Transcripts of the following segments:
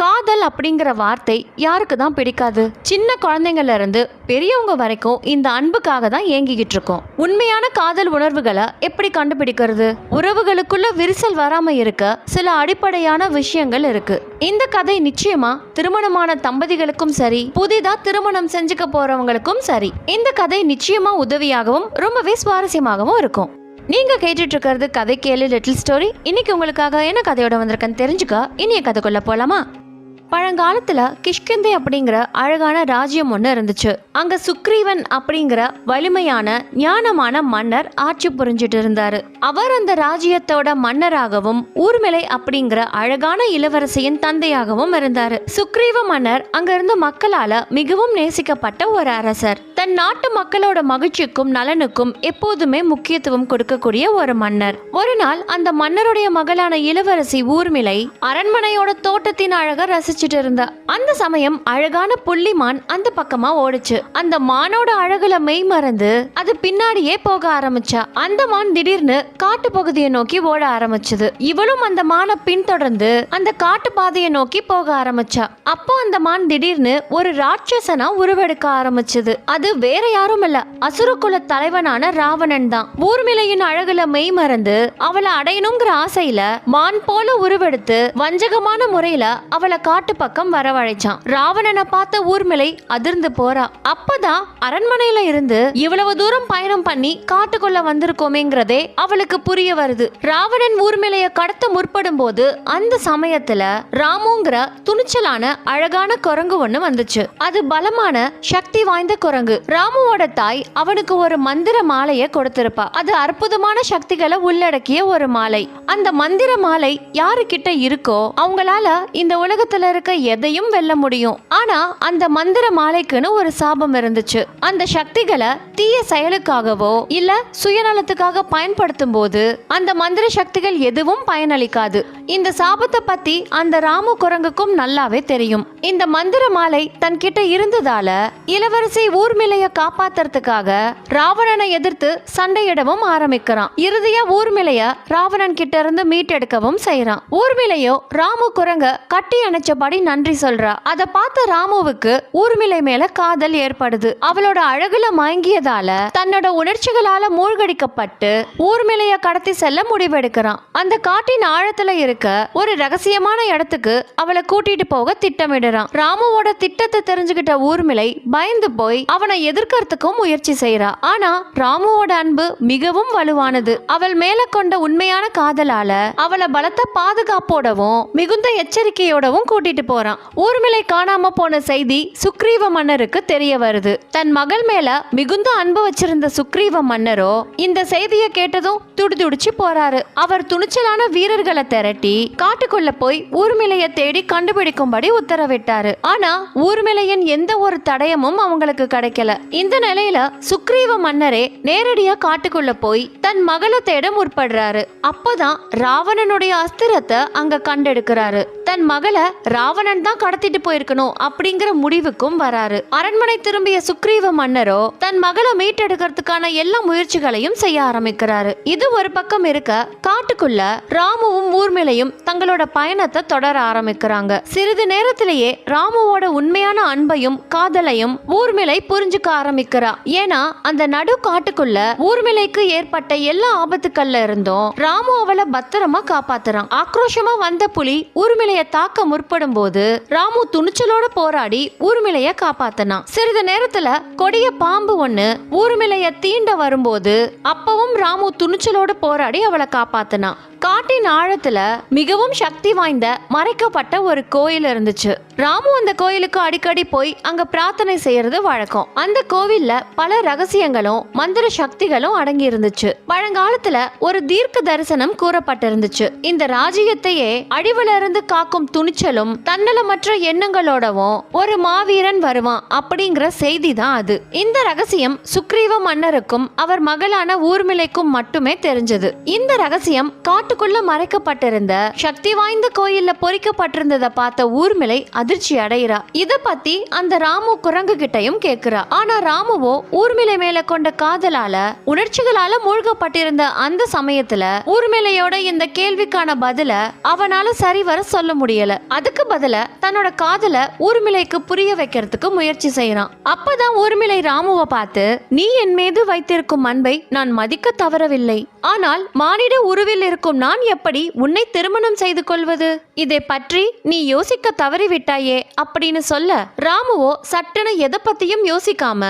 காதல் அப்படிங்கிற வார்த்தை யாருக்கு தான் பிடிக்காது? சின்ன குழந்தைங்கள்ல இருந்து பெரியவங்க வரைக்கும் இந்த அன்புக்காக தான் ஏங்கிக்கிட்டு இருக்கோம். உண்மையான காதல் உணர்வுகளை எப்படி கண்டுபிடிக்கிறது? உறவுகளுக்குள்ள விரிசல் வராம இருக்க சில அடிப்படையான விஷயங்கள் இருக்கு. இந்த கதை நிச்சயமா திருமணமான தம்பதிகளுக்கும் சரி புதிதா திருமணம் செஞ்சுக்க போறவங்களுக்கும் சரி இந்த கதை நிச்சயமா உதவியாகவும் ரொம்பவே சுவாரஸ்யமாகவும் இருக்கும். நீங்க கேட்டுட்டு இருக்கிறது கதை கேளு லிட்டில் ஸ்டோரி இன்னைக்கு உங்களுக்காக என்ன கதையோட வந்திருக்கேன்னு தெரிஞ்சுக்க இனிய கதைக்குள்ள போலாமா? பழங்காலத்துல கிஷ்கிந்தை அப்படிங்கிற அழகான ராஜ்யம் ஒன்று இருந்துச்சு. அங்க சுக்ரீவன் அப்படிங்கிற வலிமையான ஞானமான மன்னர் ஆட்சி புரிஞ்சிட்டு இருந்தாரு. அவர் அந்த ராஜ்யத்தோட மன்னராகவும் ஊர்மிளை அப்படிங்கிற அழகான இளவரசியின் தந்தையாகவும் இருந்தாரு. சுக்ரீவ மன்னர் அங்க இருந்த மக்களால மிகவும் நேசிக்கப்பட்ட ஒரு அரசர். தன் நாட்டு மக்களோட மகிழ்ச்சிக்கும் நலனுக்கும் எப்போதுமே முக்கியத்துவம் கொடுக்கக்கூடிய ஒரு மன்னர். ஒரு நாள் அந்த மன்னருடைய மகளான இளவரசி ஊர்மிளை அரண்மனையோட தோட்டத்தின் அழக ரசிச்சுட்டு இருந்தா அந்த சமயம் அழகான புள்ளி மான் அந்த பக்கமா ஓடுச்சு. அந்த மானோட அழகுல மெய் மறந்து அது பின்னாடியே போக ஆரம்பிச்சா. அந்த மான் திடீர்னு காட்டு பகுதியை நோக்கி ஓட ஆரம்பிச்சது. இவளும் அந்த மானை பின்தொடர்ந்து அந்த காட்டு பாதையை நோக்கி போக ஆரம்பிச்சா. அப்போ அந்த மான் திடீர்னு ஒரு ராட்சசனா உருவெடுக்க ஆரம்பிச்சது. அது வேற யாரும் இல்ல அசுரகுல தலைவனான ராவணன் தான். ஊர்மிளையின் அழகுல மெய் மறந்து அவளை அடையணுங்கிற ஆசையில மான் போல உருவெடுத்து வஞ்சகமான முறையில அவளை காட்டு பக்கம் வரவழைச்சான். ராவணனை பார்த்த ஊர்மிளை அதிர்ந்து போறா. அப்பதான் அரண்மனையில இருந்து இவ்வளவு தூரம் பயணம் பண்ணி காட்டுக்குள்ள வந்திருக்கோமேங்கிறதே அவளுக்கு புரிய வருது. ராவணன் ஊர்மிளைய கடத்த முற்படும் போது அந்த சமயத்துல ராமுங்கிற துணிச்சலான அழகான குரங்கு ஒண்ணு வந்துச்சு. அது பலமான சக்தி வாய்ந்த குரங்கு. ராமுவோட தாய் அவனுக்கு ஒரு மந்திர மாலையை கொடுத்திருப்பா. அது அற்புதமான சக்திகளை உள்ளடக்கிய ஒரு மாலை. அந்த மந்திர மாலை யாரு கிட்ட இருக்கோ அவங்களால இந்த உலகத்துல இருக்க எதையும் வெல்ல முடியும். ஆனா அந்த மந்திர மாலைக்குன்னு ஒரு சாபம் இருந்துச்சு. அந்த சக்திகளை தீய செயலுக்காகவோ இல்ல சுயநலத்துக்காக பயன்படுத்தும் போது அந்த மந்திர சக்திகள் எதுவும் பயனளிக்காது. இந்த சாபத்தை பத்தி அந்த ராமு குரங்குக்கும் நல்லாவே தெரியும். இந்த மந்திர மாலை தன்கிட்ட இருந்ததால இளவரசி ஊர்மிளைய காப்பாத்துறதுக்காக ராவணனை எதிர்த்து சண்டையிடவும் ஆரம்பிக்கிறான். இறுதியா ஊர்மிளைய ராவணன் கிட்ட இருந்து மீட்டெடுக்கவும் செய்யறான் ஊர்மிளையோ ராமு குரங்க கட்டி அணைச்ச பாடி நன்றி சொல்றா. அதை பார்த்த ராமுவுக்கு ஊர்மிளை மேல காதல் ஏற்படுது. அவளோட அழகுல மயங்கியதால தன்னோட உணர்ச்சிகளால மூழ்கடிக்கப்பட்டு ஊர்மிளைய கடத்தி செல்ல முடிவெடுக்கிறான். அந்த காட்டின் ஆழத்துல இருக்க ஒரு ரகசியமான இடத்துக்கு அவளை கூட்டிட்டு போக திட்டமிடுறான். ராமுவோட திட்டத்தை தெரிஞ்சுக்கிட்ட ஊர்மிளை பயந்து போய் அவனை எதிர்க்கறதுக்கும் முயற்சி செய்யறா ஆனா ராமுவோட அன்பு மிகவும் வலுவானது. அவள் மேல கொண்ட உண்மையான காதலால அவளை பலத்த பாதுகாப்போடவும் மிகுந்த எச்சரிக்கையோடவும் கூட்டிட்டு போறான். ஊர்மிளை காணாம போன செய்தி சுக்ரீவ மன்னருக்கு தெரிய வருது. தன் மகள் மேல மிகுந்த அன்பு வச்சிருந்த சுக்ரீவ மன்னரோ இந்த செய்தியை கேட்டதும் துடிதுடிச்சு போறாரு. அவர் துணிச்சலான வீரர்களை திரட்டி காட்டுக்குள்ள போய் ஊர்மிளைய தேடி கண்டுபிடிக்கும்படி உத்தரவிட்டாரு. ஆனா ஊர்மிளையின் எந்த ஒரு தடயமும் அவங்களுக்கு கிடைக்கல. இந்த நிலையில சுக்ரீவ மன்னரே நேரடியா காட்டுக்குள்ள போய் தன் மகளை தேட முற்படுறாரு. அப்பதான் ராவணனுடைய அஸ்திரத்தை அங்க கண்டெடுக்கிறாரு. தன் மகளை ராவணன் தான் கடத்திட்டு போயிருக்கணும் அப்படிங்கிற முடிவுக்கும் வராரு. அரண்மனை திரும்பிய சுக்ரீவ மன்னரோ தன் மகளை மீட்டெடுக்கிறதுக்கான எல்லா முயற்சிகளையும் செய்ய ஆரம்பிக்கிறாரு. இது ஒரு பக்கம் இருக்க காட்டுக்குள்ள ராமுவும் ஊர்மிளையும் தங்களோட பயணத்தை தொடர ஆரம்பிக்கிறாங்க. சிறிது நேரத்திலேயே ராமுவோட உண்மையான அன்பையும் காதலையும் ஊர்மிளை புரிஞ்சுக்க ஆரம்பிக்கிறா. ஏன்னா அந்த நடு காட்டுக்குள்ள ஊர்மிளைக்கு ஏற்பட்ட எல்லா ஆபத்துக்கள்ல இருந்தும் ராமு அவளை பத்திரமா காப்பாத்துறான். ஆக்ரோஷமா வந்த புலி ஊர்மிளைய தாக்க முற்படும் போது ராமு துணிச்சலோட போராடி ஊர்மிளைய காப்பாத்தினான் சிறிது நேரத்துல கொடிய பாம்பு ஒண்ணு ஊர்மிளைய தீண்ட வரும்போது அப்பவும் ராமு துணிச்சலோட போராடி அவளை காப்பாத்தினான் காட்டின் ஆழத்துல மிகவும் சக்தி வாய்ந்த மறைக்கப்பட்ட ஒரு கோயில் இருந்துச்சு. ராமு அந்த கோயிலுக்கு அடிக்கடி போய் அங்க பிரார்த்தனை செய்யறது வழக்கம். அந்த கோவில்ல பல ரகசியங்களும் மந்திர சக்திகளும் அடங்கி இருந்துச்சு. பழங்காலத்துல ஒரு தீர்க்க தரிசனம் கூறப்பட்டிருந்துச்சு. இந்த ராஜ்யத்தையே அழிவுல இருந்து காக்கும் துணிச்சலும் தன்னலமற்ற எண்ணங்களோடவும் ஒரு மாவீரன் வருவான் அப்படிங்கிற செய்தி தான் அது. இந்த ரகசியம் சுக்ரீவ மன்னருக்கும் அவர் மகளான ஊர்மிளைக்கும் மட்டுமே தெரிஞ்சது. இந்த ரகசியம் காட்டுக்குள்ள மறைக்கப்பட்டிருந்த சக்தி வாய்ந்த கோயில்ல பொறிக்கப்பட்டிருந்ததை பார்த்த ஊர்மிளை அதிர்ச்சி அடையிறா இத பத்தி அந்த ராமு குரங்கு கிட்டையும் கேக்குறா. ஆனா ராமுவோ ஊர்மிளை மேல கொண்ட காதலால உணர்ச்சிகளால மூழ்கப்பட்டிருந்த அந்த சமயத்துல ஊர்மிளையோட இந்த கேள்விக்கான பதில அவனால சரிவர சொல்ல முடியல. அதுக்கு பதிலா தன்னோட காதல ஊர்மிளைக்கு புரிய வைக்கிறதுக்கு முயற்சி செய்யறான் அப்பதான் ஊர்மிளை ராமுவை பார்த்து நீ என் மீது வைத்திருக்கும் அன்பை நான் மதிக்க தவறவில்லை. ஆனால் மானிட உருவில் இருக்கும் நான் எப்படி உன்னை திருமணம் செய்து கொள்வது? இதை பற்றி நீ யோசிக்க தவறிவிட்டாயே அப்படின்னு சொல்ல ராமுவோ சட்டென எதை பத்தியும் யோசிக்காம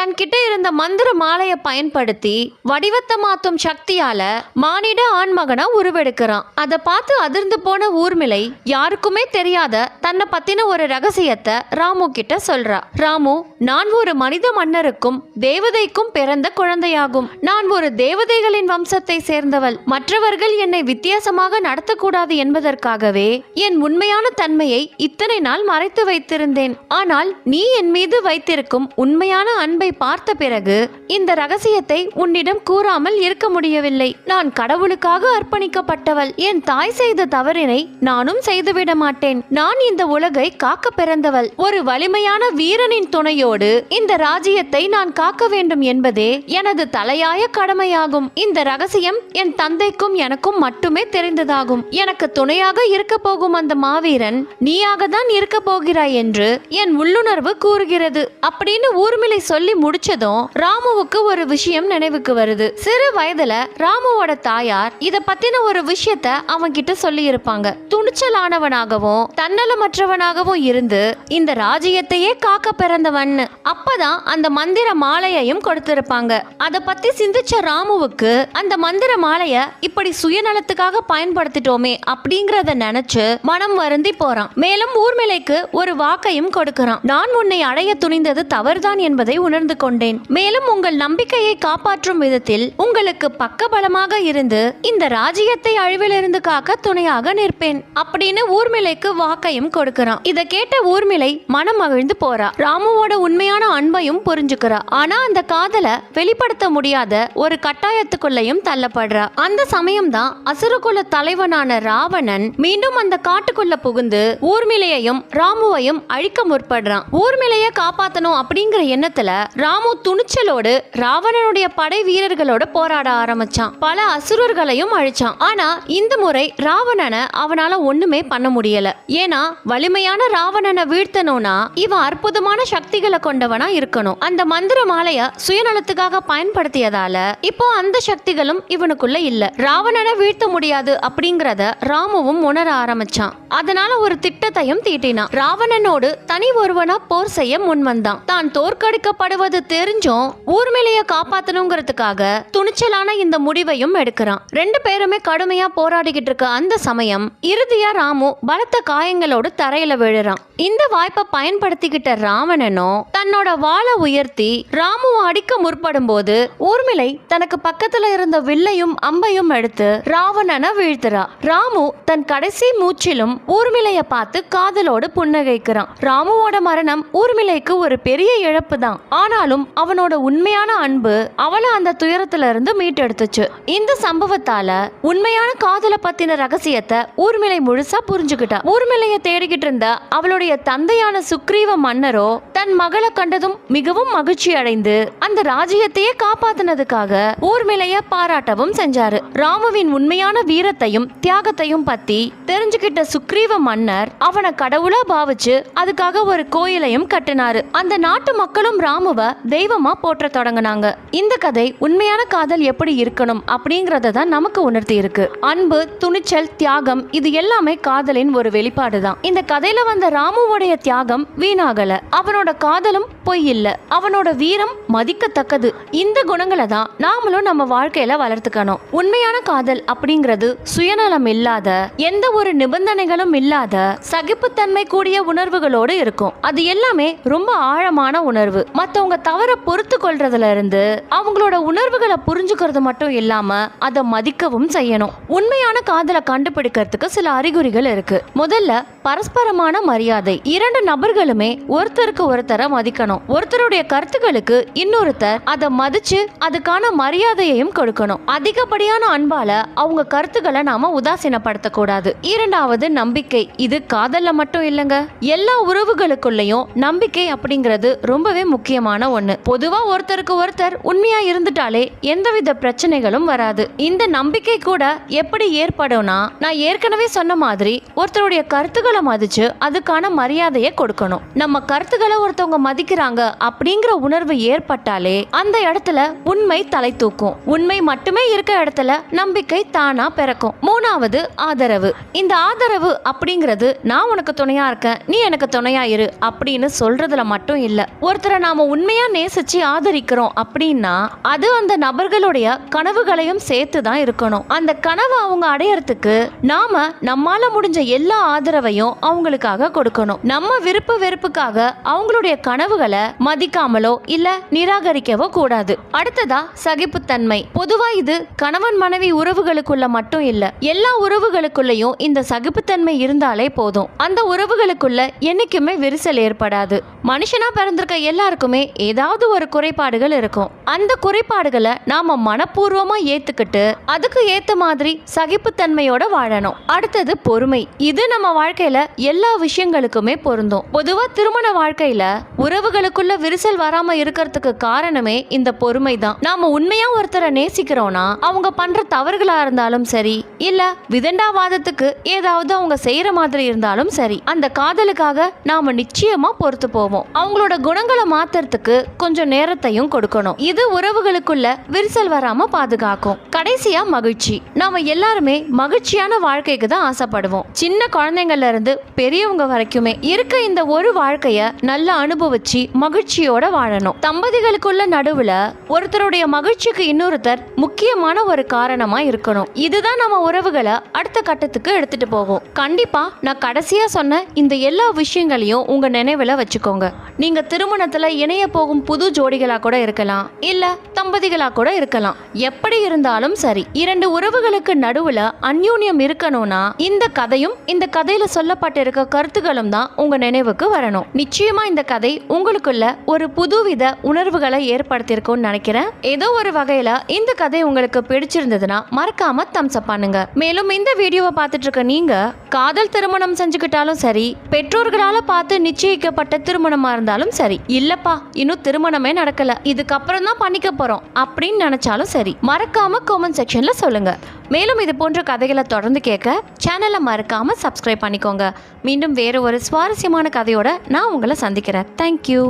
தன்கிட்ட இருந்த மந்திர மாலையை பயன்படுத்தி வடிவத்தை மாத்தும் சக்தியால மானிட ஆண்மகனா உருவெடுக்கிறான். அதை பார்த்து அதிர்ந்து போன ஊர்மிளை யாருக்குமே தெரியாத தன்னை பத்தின ஒரு ரகசியத்தை ராமு கிட்ட சொல்றா. ராமு நான் ஒரு மனித மன்னருக்கும் தேவதைக்கும் பிறந்த குழந்தையாகும். நான் ஒரு தேவதைகளின் வம்சத்தை சேர்ந்தவள். மற்றவர்கள் என்னை வித்தியாசமாக நடத்தக்கூடாது என்பதற்காகவே என் உண்மையான தன்மையை இத்தனை நாள் மறைத்து வைத்திருந்தேன். ஆனால் நீ என் மீது வைத்திருக்கும் உண்மையான அன்பை பார்த்த பிறகு இந்த ரகசியத்தை உன்னிடம் கூறாமல் இருக்க முடியவில்லை. நான் கடவுளுக்காக அர்ப்பணிக்கப்பட்டவள். என் தாய் செய்த தவறினை நானும் செய்துவிட மாட்டேன். நான் இந்த உலகை காக்க பிறந்தவள். ஒரு வலிமையான வீரனின் துணையோடு இந்த ராஜ்யத்தை நான் காக்க வேண்டும் என்பதே எனது தலையாய கடமையாகும். இந்த ரகசியம் என் தந்தைக்கும் எனக்கும் மட்டுமே தெரிந்ததாகும். எனக்கு துணையாக இருக்க போகும் அந்த மாவீரன் நீயாக தான் இருக்க போகிறாய் என்று என் உள்ளுணர்வு கூறுகிறது. அப்படின்னு ஊர்மிளை சொல்லி முடிச்சதும் ராமுவுக்கு ஒரு விஷயம் நினைவுக்கு வருது. சிறு வயதுல ராமுவோட தாயார் இத பத்தின ஒரு விஷயத்த அவன் கிட்ட சொல்லி இருப்பாங்க துணிச்சலானவனாகவும் தன்னலமற்றவனாகவும் இருந்து இந்த ராஜ்யத்தையே காக்க பிறந்தவன். அப்பதான் அந்த மந்திர மாலையையும் கொடுத்திருப்பாங்க. அத பத்தி சிந்திச்ச ராமுவுக்கு அந்த மந்திர மாலைய இப்படி சுயநலத்துக்காக பயன்படுத்திட்டோமே அப்படிங்கறத நினைச்சு மனம் வருந்தி போறான். மேலும் ஊர்மிளைக்கு ஒரு வாக்கையும் கொடுக்கறான். நான் உன்னை அடைய துணிந்தது தவறுதான் என்பதை உணர்ந்து கொண்டேன். மேலும் உங்கள் நம்பிக்கையை காப்பாற்றும் விதத்தில் உங்களுக்கு பக்கபலமாக இருந்து இந்த ராஜ்யத்தை அழிவிலிருந்து காக்க துணையாக நிற்பேன். அப்படின்னு ஊர்மிளைக்கு வாக்கையும் கொடுக்கிறான். இதை கேட்ட ஊர்மிளை மனம் மகிழ்ந்து போறா. ராமுவோட உண்மையான அன்பையும் புரிஞ்சுக்கிறா. ஆனா அந்த காதலை வெளிப்படுத்த முடியாத ஒரு கட்டாயத்துக்குள்ளயும் தள்ளப்படுறா. அந்த சமயம்தான் அசுரகுல தலைவனான ராவணன் மீண்டும் அந்த காட்டுக்குள்ள புகுந்து ஊர்மிளையையும் ராமுவையும் அழிக்க முற்படுறான். ஊர்மிளைய காப்பாத்தணும் அப்படிங்கிற எண்ணத்துல ராமு துணிச்சலோடு ராவணனுடைய படை வீரர்களோட போராட ஆரம்பிச்சான். பல அசுரர்களையும் அழிச்சான். ஆனா இந்த முறை ராவணனை அவனால ஒண்ணுமே பண்ண முடியல. ஏன்னா வலிமையான ராவணனை வீழ்த்தணும்னா இவன் அற்புதமான சக்திகளை கொண்டவனா இருக்கணும். அந்த மந்திர மாலைய சுயநலத்துக்காக பயன்படுத்தியதால இப்போ அந்த சக்திகளும் இவனுக்குள்ள இல்ல. ராவணனை வீழ்த்த முடியாது அப்படிங்கறத ராமுவும் உணர ஆரம்பிச்சான். அதனால ஒரு திட்டத்தையும் தீட்டினான். ராவணனோடு தனி ஒருவனா போர் செய்ய முன்வந்தான். தான் தோற்கடிக்கப்படுவது தெரிஞ்சும் ஊர்மிளைய காப்பாத்தணுங்கிறதுக்காக துணிச்சலான இந்த முடிவையும் எடுக்கிறான். ரெண்டு பேருமே கடுமையா போராடிக்கிட்டு இருக்க அந்த சமயம் இறுதியா ராமு பலத்த காயங்களோடு தரையில விழுறான். இந்த வாய்ப்பை பயன்படுத்திக்கிட்ட ராவணனும் தன்னோட வாளை உயர்த்தி ராமுவை அடிக்க முற்படும் போது ஊர்மிளை தனக்கு பக்கத்துல இருந்த வில்லையும் அம்பையும் எடுத்து ராவணனை வீழ்த்துறா. ராமு தன் கடைசி மூச்சிலும் ஊர்மிளைய பார்த்து காதலோடு புன்னகைக்கிறான். ராமுவோட மரணம் ஊர்மிளைக்கு ஒரு பெரிய இழப்பு தான். ஆனாலும் அவனோட உண்மையான அன்பு அவளை அந்த துயரத்துல இருந்து மீட்டெடுத்துச்சு. இந்த சம்பவத்தால உண்மையான காதலை பத்தின ரகசியத்தை ஊர்மிளை முழுசா புரிஞ்சுக்கிட்டா. ஊர்மிளைய தேடிக்கிட்டு இருந்த அவளுடைய தந்தையான சுக்ரீவ மன்னரோ தன் மகளை கண்டதும் மிகவும் மகிழ்ச்சி அடைந்து அந்த ராஜ்யத்தையே காப்பாத்தினதுக்காக ஊர்மிளைய பாராட்டவும் செஞ்சாரு. ராமுவின் உண்மையான வீரத்தையும் தியாகத்தையும் பத்தி தெரிஞ்சுக்கிட்ட சுக்ரீவ மன்னர் அவனை கடவுளா பாவிச்சு அதுக்காக ஒரு கோயிலையும் கட்டினாரு. அந்த நாட்டு மக்களும் ராமுவ தெய்வமா போற்ற தொடங்கினாங்க. இந்த கதை உண்மையான காதல் எப்படி இருக்கணும் அப்படிங்கறத தான் நமக்கு உணர்த்தி இருக்கு. அன்பு துணிச்சல் தியாகம் இது எல்லாமே காதலின் ஒரு வெளிப்பாடு தான் இந்த கதையில வந்த ராமுவோடைய தியாகம் வீணாகல. அவனோட காதலும் பொய் இல்லை. அவனோட வீரம் மதிக்கத்தக்கது. இந்த குணங்களை தான் நாமளும் நம்ம வாழ்க்கையில வளர்த்துக்கணும். உண்மையான காதல் அப்படிங்கிறது சுயநலம் இல்லாத எந்த ஒரு நிபந்தனைகளும் இல்லாத சகிப்புத்தன்மை கூடிய உணர்வுகளோடு இருக்கும். அது எல்லாமே ரொம்ப ஆழமான உணர்வு. மத்தவங்க தவற பொறுத்து கொள்றதுல இருந்து அவங்களோட உணர்வுகளை புரிஞ்சுக்கிறது மட்டும் இல்லாம அதை மதிக்கவும் செய்யணும். உண்மையான காதலை கண்டுபிடிக்கிறதுக்கு சில அறிகுறிகள் இருக்கு. முதல்ல பரஸ்பரமான மரியாதை. இரண்டு நபர்களுமே ஒருத்தருக்கு ஒருத்தரை மதிக்கணும். ஒருத்தருடைய கருத்துக்களுக்கு இன்னொருத்தர் அதை மதிச்சு அதுக்கான மரியாதையையும் கொடுக்கணும். அதிகப்படியான அன்பால அவங்க கருத்துக்களை நாம உதாசீனப்படுத்த கூடாது இரண்டாவது நம்பிக்கை. இது காதல்ல மட்டும் இல்லைங்க. எல்லா உறவுகளுக்குள்ளேயும் நம்பிக்கை அப்படிங்கிறது ரொம்பவே முக்கியமான ஒண்ணு. பொதுவா ஒருத்தருக்கு ஒருத்தர் உண்மையா இருந்துட்டாலே எந்தவித பிரச்சனைகளும் வராது. இந்த நம்பிக்கை கூட எப்படி ஏற்படும்னா நான் ஏற்கனவே சொன்ன மாதிரி ஒருத்தருடைய கருத்துக்களை மதிச்சு அதுக்கான மரியாதையை கொடுக்கணும். நம்ம கருத்துக்களை ஒருத்தவங்க மதிக்கிறாங்க அப்படிங்கிற உணர்வு ஏற்பட்டாலே அந்த இடத்துல உண்மை தலை தூக்கும். உண்மை மட்டுமே இருக்க இடத்துல நம்பிக்கை தானா பிறக்கும். மூணாவது ஆதரவு. இந்த ஆதரவு அப்படிங்கிறது நான் உனக்கு துணையா இருக்கேன் நீ எனக்கு துணையா இரு அப்படின்னு சொல்றதுல மட்டும் இல்ல. ஒருத்தரை நாம உண்மையா நேசிச்சு ஆதரிக்கிறோம் அப்படின்னா அது அந்த நபர்களுடைய கனவுகளையும் சேர்த்து தான் இருக்கணும். அந்த கனவை அவங்க அடையறதுக்கு நாம நம்மால முடிஞ்ச எல்லா ஆதரவையும் அவங்களுக்காக கொடுக்கணும். நம்ம விருப்ப வெறுப்புக்காக அவங்களுடைய கனவுகளை மதிக்காமலோ இல்ல நிராகரிக்கவோ கூடாது. அடுத்ததா சகிப்புத்தன்மை. பொதுவா இது கணவன் மனைவி உறவுகளுக்குள்ள மட்டும் இல்ல எல்லா உறவுகளுக்குள்ளயும் இந்த சகிப்புத்தன்மை இருந்தாலே போதும். அந்த உறவுகளுக்குள்ள என்னைக்குமே விரிசல் ஏற்படாது. மனுஷனா பிறந்திருக்க எல்லாருக்குமே ஏதாவது ஒரு குறைபாடுகள் இருக்கும். அந்த குறைபாடுகளை நாம மனப்பூர்வமா ஏத்துக்கிட்டு அதுக்கு ஏத்த மாதிரி சகிப்புத்தன்மையோட வாழணும். அடுத்தது பொறுமை. இது நம்ம வாழ்க்கையில எல்லா விஷயங்களுக்குமே பொருந்தும். பொதுவா திருமண வாழ்க்கையில உறவுகளுக்குள்ள விரிசல் வராம இருக்கிறதுக்கு காரணமே இந்த பொறுமை தான் நாம உண்மையா ஒருத்தரை நேசிக்கிறோம்னா அவங்க பண்ற தவறுகளா இருந்தாலும் சரி இல்ல விதண்டாவாதத்துக்கு ஏதாவது அவங்க செய்யற மாதிரி இருந்தாலும் சரி அந்த காதலுக்காக நாம நிச்சயமா பொறுத்து போவோம். அவங்களோட குணங்களை மாத்துறதுக்கு கொஞ்சம் நேரத்தையும் கொடுக்கணும். இது உறவுகளுக்குள்ள விரிசல் வராம பாதுகாக்கும். கடைசியா மகிழ்ச்சி. நாம எல்லாருமே மகிழ்ச்சியான வாழ்க்கைக்கு தான் ஆசைப்படுவோம். சின்ன குழந்தைங்கள்ல இருந்து பெரியவங்க வரைக்குமே இருக்க இந்த ஒரு வாழ்க்கைய நல்லா அனுபவிச்சு மகிழ்ச்சியோட வாழணும். தம்பதி தம்பதிகளுக்குள்ள நடுவுல ஒருத்தருடைய மகிழ்ச்சிக்கு இன்னொருத்தர் முக்கியமான ஒரு காரணமா இருக்கணும். இதுதான் நம்ம உறவுகளை அடுத்த கட்டத்துக்கு எடுத்துட்டு போகும். கண்டிப்பா நான் கடைசியா சொன்ன இந்த எல்லா விஷயங்களையும் உங்க நினைவுல வச்சுக்கோங்க. நீங்க திருமணத்துல இணைய போகும் புது ஜோடிகளா கூட இருக்கலாம். இல்ல தம்பதிகளா கூட இருக்கலாம். எப்படி இருந்தாலும் சரி இரண்டு உறவுகளுக்கு நடுவுல அந்யூன்யம் இருக்கணும்னா இந்த கதையும் இந்த கதையில சொல்லப்பட்டிருக்க கருத்துகளும் தான் உங்க நினைவுக்கு வரணும். நிச்சயமா இந்த கதை உங்களுக்குள்ள ஒரு புதுவித உணர்வு உணர்வுகளை ஏற்படுத்தியிருக்கும்னு நினைக்கிறேன். ஏதோ ஒரு வகையில இந்த கதை உங்களுக்கு பிடிச்சிருந்ததுன்னா மறக்காம தம்ஸ் அப் பண்ணுங்க. மேலும் இந்த வீடியோவை பார்த்துட்டு இருக்க நீங்க காதல் திருமணம் செஞ்சுக்கிட்டாலும் சரி பெற்றோர்களால பார்த்து நிச்சயிக்கப்பட்ட திருமணமா இருந்தாலும் சரி இல்லப்பா இன்னும் திருமணமே நடக்கல இதுக்கப்புறம் தான் பண்ணிக்க போறோம் அப்படின்னு நினைச்சாலும் சரி மறக்காம கமெண்ட் செக்ஷன்ல சொல்லுங்க. மேலும் இது போன்ற கதைகளை தொடர்ந்து கேட்க சேனலை மறக்காம சப்ஸ்கிரைப் பண்ணிக்கோங்க. மீண்டும் வேறு ஒரு சுவாரஸ்யமான கதையோட நான் உங்களை சந்திக்கிறேன். தேங்க்யூ